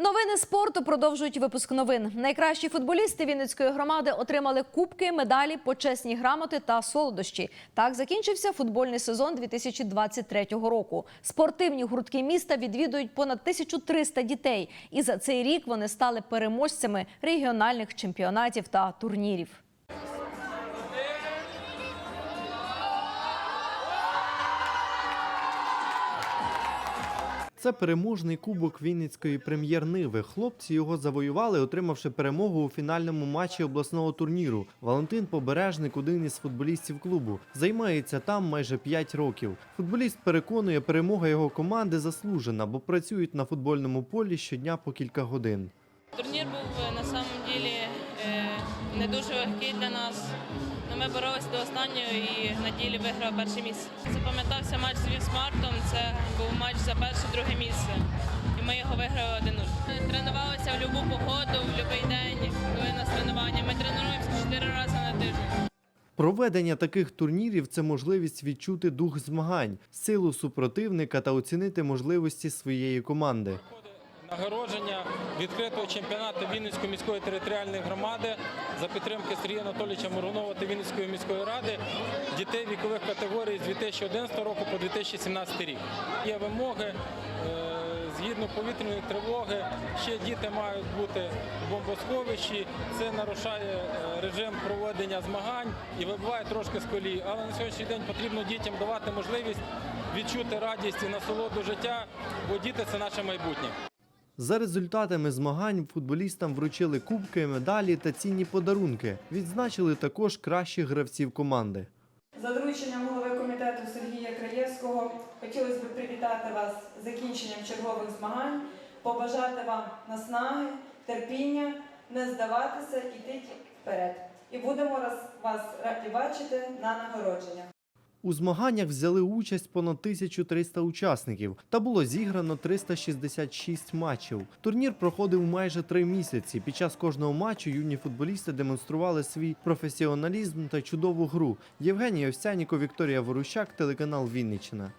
Новини спорту продовжують випуск новин. Найкращі футболісти Вінницької громади отримали кубки, медалі, почесні грамоти та солодощі. Так закінчився футбольний сезон 2023 року. Спортивні гуртки міста відвідують понад 1300 дітей. І за цей рік вони стали переможцями регіональних чемпіонатів та турнірів. Це переможний кубок Вінницької прем'єр-ниви. Хлопці його завоювали, отримавши перемогу у фінальному матчі обласного турніру. Валентин Побережник, один із футболістів клубу, займається там майже 5 років. Футболіст переконує, перемога його команди заслужена, бо працюють на футбольному полі щодня по кілька годин. Турнір був е, на самом ділі не дуже легкий для нас. Но ми боролися до останнього і на ділі виграв перше місце. Запам'ятався матч з Вільсмартом. Це був матч за перше-друге місце. І ми його виграли 1-0. Тренувалися в будь-яку погоду, в будь-який день, коли нас тренування. Ми тренуємося 4 рази на тиждень. Проведення таких турнірів це можливість відчути дух змагань, силу супротивника та оцінити можливості своєї команди. Нагородження відкритого чемпіонату Вінницької міської територіальної громади за підтримки Сергія Анатолійовича Моргунова та Вінницької міської ради дітей вікових категорій з 2011 року по 2017 рік. Є вимоги е, згідно повітряної тривоги. Ще діти мають бути в бомбосховищі. Це нарушає е, режим проведення змагань і вибиває трошки з колії. Але на сьогоднішній день потрібно дітям давати можливість відчути радість і насолоду життя, бо діти це наше майбутнє. За результатами змагань футболістам вручили кубки, медалі та цінні подарунки. Відзначили також кращих гравців команди. За дорученням голови комітету Сергія Краєвського хотілося б привітати вас з закінченням чергових змагань, побажати вам наснаги, терпіння, не здаватися, іти вперед. І будемо вас раді бачити на нагородження. У змаганнях взяли участь понад 1300 учасників та було зіграно 366 матчів. Турнір проходив майже три місяці. Під час кожного матчу юні футболісти демонстрували свій професіоналізм та чудову гру. Євгеній Овсяніко, Вікторія Ворущак, телеканал Вінниччина.